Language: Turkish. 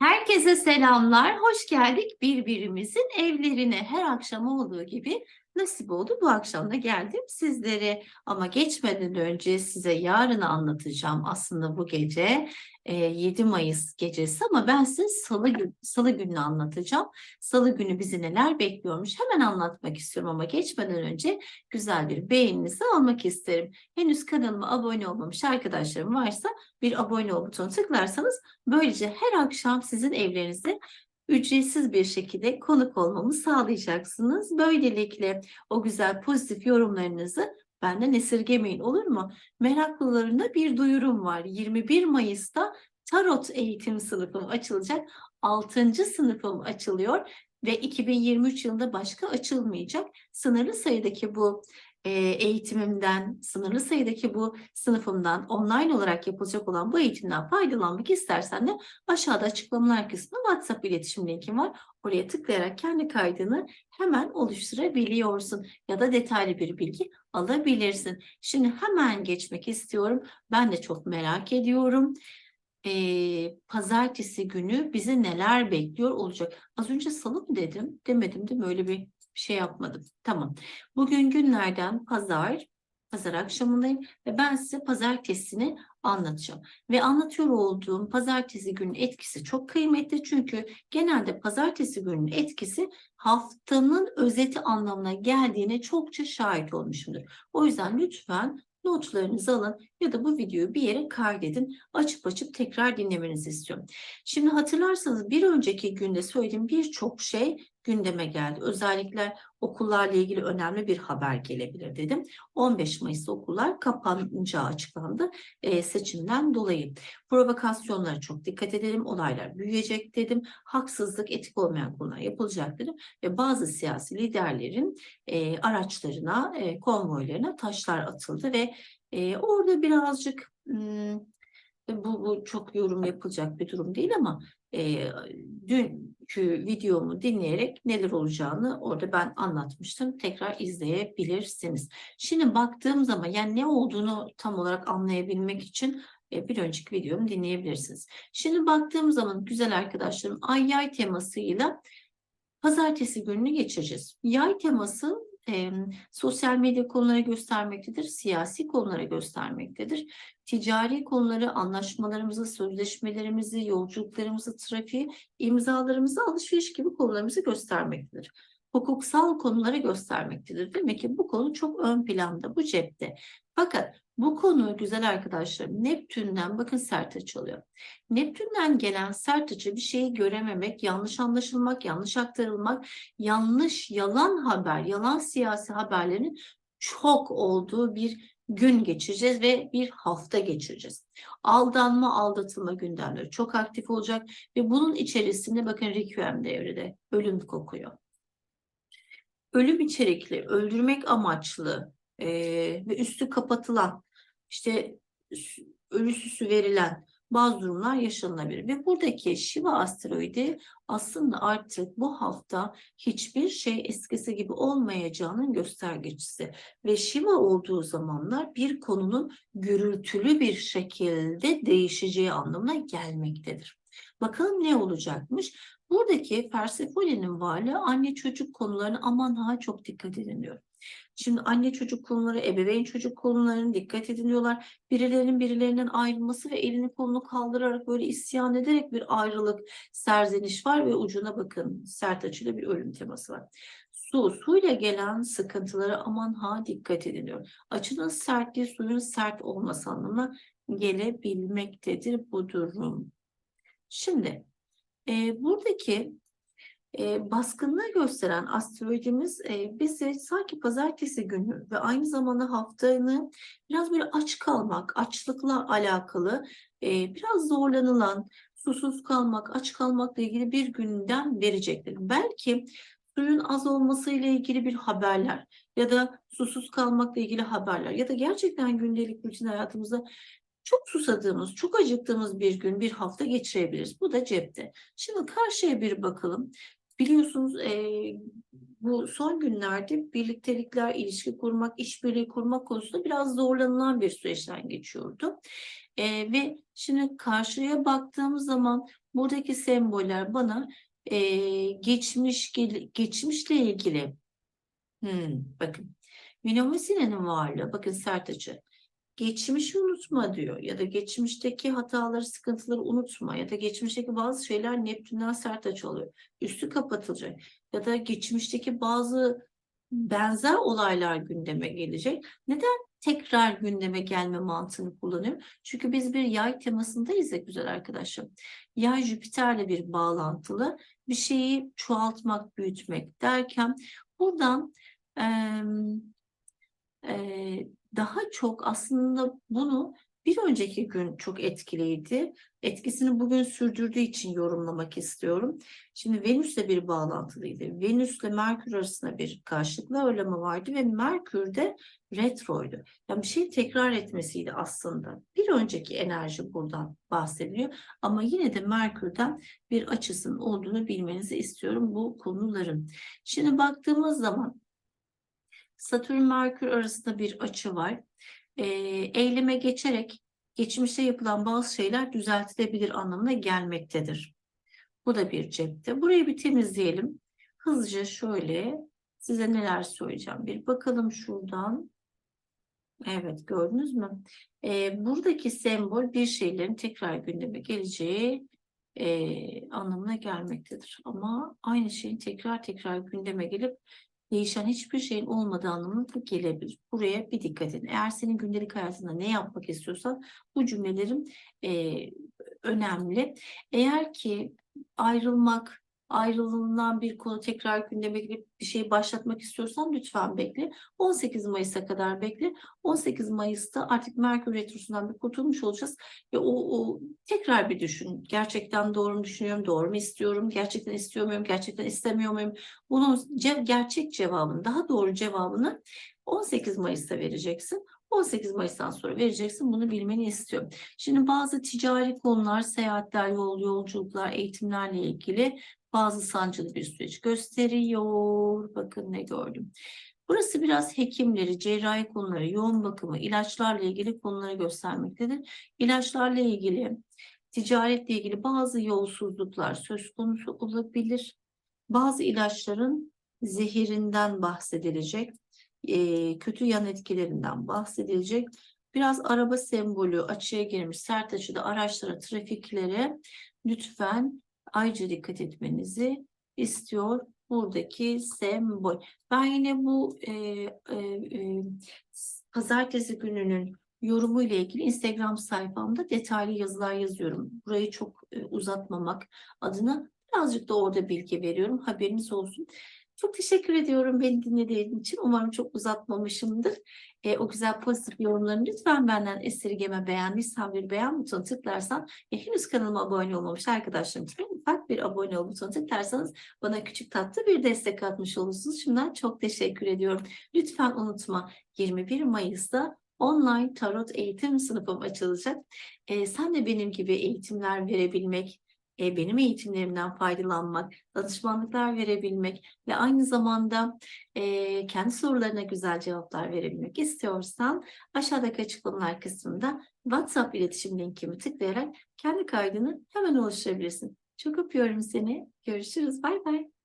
Herkese selamlar. Hoş geldik birbirimizin evlerine. Her akşam olduğu gibi nasip oldu. Bu akşam da geldim sizlere. Ama geçmeden önce size yarını anlatacağım. Aslında bu gece e, 7 Mayıs gecesi ama ben size salı, gün, salı gününü anlatacağım. Salı günü bizi neler bekliyormuş hemen anlatmak istiyorum ama geçmeden önce güzel bir beğeninizi almak isterim. Henüz kanalıma abone olmamış arkadaşlarım varsa bir abone ol butonuna tıklarsanız böylece her akşam sizin evlerinize ücretsiz bir şekilde konuk olmamı sağlayacaksınız. Böylelikle o güzel pozitif yorumlarınızı benden esirgemeyin olur mu? Meraklılarına bir duyurum var. 21 Mayıs'ta Tarot eğitim sınıfım açılacak. 6. sınıfım açılıyor ve 2023 yılında başka açılmayacak. Sınırlı sayıdaki bu e, eğitimimden, sınırlı sayıdaki bu sınıfımdan, online olarak yapılacak olan bu eğitimden faydalanmak istersen de aşağıda açıklamalar kısmında WhatsApp iletişim linkim var. Oraya tıklayarak kendi kaydını hemen oluşturabiliyorsun ya da detaylı bir bilgi alabilirsin. Şimdi hemen geçmek istiyorum. Ben de çok merak ediyorum. Ee, pazartesi günü bizi neler bekliyor olacak? Az önce salı mı dedim? Demedim değil mi? Öyle bir şey yapmadım. Tamam. Bugün günlerden pazar, pazar akşamındayım ve ben size pazartesini anlatacağım. Ve anlatıyor olduğum pazartesi günün etkisi çok kıymetli çünkü genelde pazartesi günün etkisi haftanın özeti anlamına geldiğine çokça şahit olmuşumdur. O yüzden lütfen notlarınızı alın ya da bu videoyu bir yere kaydedin. Açıp açıp tekrar dinlemenizi istiyorum. Şimdi hatırlarsanız bir önceki günde söylediğim birçok şey gündeme geldi. Özellikle okullarla ilgili önemli bir haber gelebilir dedim. 15 Mayıs'ta okullar kapanacağı açıklandı e, seçimden dolayı. Provokasyonlara çok dikkat edelim. Olaylar büyüyecek dedim. Haksızlık, etik olmayan konular yapılacak dedim. Ve bazı siyasi liderlerin e, araçlarına, e, konvoylarına taşlar atıldı ve e, orada birazcık hmm, bu, bu çok yorum yapılacak bir durum değil ama e, dünkü videomu dinleyerek neler olacağını orada ben anlatmıştım. Tekrar izleyebilirsiniz. Şimdi baktığım zaman yani ne olduğunu tam olarak anlayabilmek için e, bir önceki videomu dinleyebilirsiniz. Şimdi baktığım zaman güzel arkadaşlarım ay yay temasıyla pazartesi gününü geçireceğiz. Yay teması e, sosyal medya konuları göstermektedir, siyasi konulara göstermektedir. Ticari konuları, anlaşmalarımızı, sözleşmelerimizi, yolculuklarımızı, trafiği, imzalarımızı, alışveriş gibi konularımızı göstermektedir. Hukuksal konuları göstermektedir. Demek ki bu konu çok ön planda, bu cepte. Fakat bu konu güzel arkadaşlarım Neptün'den bakın sert açılıyor. Neptün'den gelen sert açı bir şeyi görememek, yanlış anlaşılmak, yanlış aktarılmak, yanlış, yalan haber, yalan siyasi haberlerin çok olduğu bir gün geçireceğiz ve bir hafta geçireceğiz. Aldanma, aldatılma gündemleri çok aktif olacak ve bunun içerisinde bakın Requiem devrede ölüm kokuyor. Ölüm içerikli, öldürmek amaçlı e, ve üstü kapatılan, işte ölüsüsü verilen bazı durumlar yaşanabilir. Ve buradaki Shiva asteroidi aslında artık bu hafta hiçbir şey eskisi gibi olmayacağının göstergecisi. Ve Shiva olduğu zamanlar bir konunun gürültülü bir şekilde değişeceği anlamına gelmektedir. Bakalım ne olacakmış? Buradaki Persephone'nin varlığı anne çocuk konularına aman ha çok dikkat edin diyor. Şimdi anne çocuk konuları, ebeveyn çocuk konularına dikkat ediliyorlar. Birilerinin birilerinden ayrılması ve elini kolunu kaldırarak böyle isyan ederek bir ayrılık, serzeniş var ve ucuna bakın sert açıyla bir ölüm teması var. Su, suyla gelen sıkıntılara aman ha dikkat ediliyor. Açının sertliği suyun sert olması anlamına gelebilmektedir bu durum. Şimdi e, buradaki e, baskınlığı gösteren astrolojimiz e, bizi sanki pazartesi günü ve aynı zamanda haftanı biraz böyle aç kalmak, açlıkla alakalı e, biraz zorlanılan, susuz kalmak, aç kalmakla ilgili bir günden verecektir. Belki suyun az olması ile ilgili bir haberler ya da susuz kalmakla ilgili haberler ya da gerçekten gündelik rutin hayatımızda çok susadığımız, çok acıktığımız bir gün, bir hafta geçirebiliriz. Bu da cepte. Şimdi karşıya bir bakalım. Biliyorsunuz e, bu son günlerde birliktelikler, ilişki kurmak, işbirliği kurmak konusunda biraz zorlanılan bir süreçten geçiyordu. Ee, ve şimdi karşıya baktığımız zaman buradaki semboller bana ee, geçmiş geçmişle ilgili Hmm, bakın Minomosina'nın varlığı bakın sert açı geçmişi unutma diyor ya da geçmişteki hataları sıkıntıları unutma ya da geçmişteki bazı şeyler Neptün'den sert açı oluyor üstü kapatılacak ya da geçmişteki bazı benzer olaylar gündeme gelecek. Neden tekrar gündeme gelme mantığını kullanıyorum? Çünkü biz bir yay temasındayız ya güzel arkadaşım. Yay Jüpiter'le bir bağlantılı. Bir şeyi çoğaltmak büyütmek derken buradan em, e, daha çok aslında bunu bir önceki gün çok etkiliydi. Etkisini bugün sürdürdüğü için yorumlamak istiyorum. Şimdi Venüs'le bir bağlantılıydı. Venüs'le Merkür arasında bir karşılıklı ağırlama vardı ve Merkür de retroydu. Yani bir şey tekrar etmesiydi aslında. Bir önceki enerji buradan bahsediliyor. Ama yine de Merkür'den bir açısının olduğunu bilmenizi istiyorum bu konuların. Şimdi baktığımız zaman Satürn Merkür arasında bir açı var. Ee, eyleme geçerek geçmişte yapılan bazı şeyler düzeltilebilir anlamına gelmektedir. Bu da bir cepte. Burayı bir temizleyelim. Hızlıca şöyle size neler söyleyeceğim. Bir bakalım şuradan. Evet gördünüz mü? Ee, buradaki sembol bir şeylerin tekrar gündeme geleceği e, anlamına gelmektedir. Ama aynı şeyin tekrar tekrar gündeme gelip değişen hiçbir şeyin olmadığı anlamına da gelebilir. Buraya bir dikkat edin. Eğer senin gündelik hayatında ne yapmak istiyorsan bu cümlelerim e, önemli. Eğer ki ayrılmak, ayrılığından bir konu tekrar gündeme gelip bir şey başlatmak istiyorsan lütfen bekle. 18 Mayıs'a kadar bekle. 18 Mayıs'ta artık Merkür Retrosu'ndan bir kurtulmuş olacağız. Ve o, o tekrar bir düşün. Gerçekten doğru mu düşünüyorum? Doğru mu istiyorum? Gerçekten istiyor muyum? Gerçekten istemiyor muyum? Bunun ce- gerçek cevabını, daha doğru cevabını 18 Mayıs'ta vereceksin. 18 Mayıs'tan sonra vereceksin. Bunu bilmeni istiyorum. Şimdi bazı ticari konular, seyahatler, yol, yolculuklar, eğitimlerle ilgili bazı sancılı bir süreç gösteriyor. Bakın ne gördüm. Burası biraz hekimleri, cerrahi konuları, yoğun bakımı, ilaçlarla ilgili konuları göstermektedir. İlaçlarla ilgili, ticaretle ilgili bazı yolsuzluklar söz konusu olabilir. Bazı ilaçların zehirinden bahsedilecek, eee, kötü yan etkilerinden bahsedilecek. Biraz araba sembolü açığa girmiş, sert açıda araçlara, trafiklere lütfen ayrıca dikkat etmenizi istiyor buradaki sembol. Ben yine bu e, e, e, pazartesi gününün yorumu ile ilgili Instagram sayfamda detaylı yazılar yazıyorum. Burayı çok e, uzatmamak adına birazcık da orada bilgi veriyorum. Haberiniz olsun. Çok teşekkür ediyorum beni dinlediğin için. Umarım çok uzatmamışımdır. E, o güzel pozitif yorumlarını lütfen benden esirgeme beğendiysen bir beğen butonu tıklarsan e, henüz kanalıma abone olmamış arkadaşlarım için ufak bir abone ol butonu tıklarsanız bana küçük tatlı bir destek atmış olursunuz. Şimdiden çok teşekkür ediyorum. Lütfen unutma 21 Mayıs'ta online tarot eğitim sınıfım açılacak. E, sen de benim gibi eğitimler verebilmek, e, benim eğitimlerimden faydalanmak, danışmanlıklar verebilmek ve aynı zamanda e, kendi sorularına güzel cevaplar verebilmek istiyorsan aşağıdaki açıklamalar kısmında WhatsApp iletişim linkimi tıklayarak kendi kaydını hemen oluşturabilirsin. Çok öpüyorum seni. Görüşürüz. Bay bay.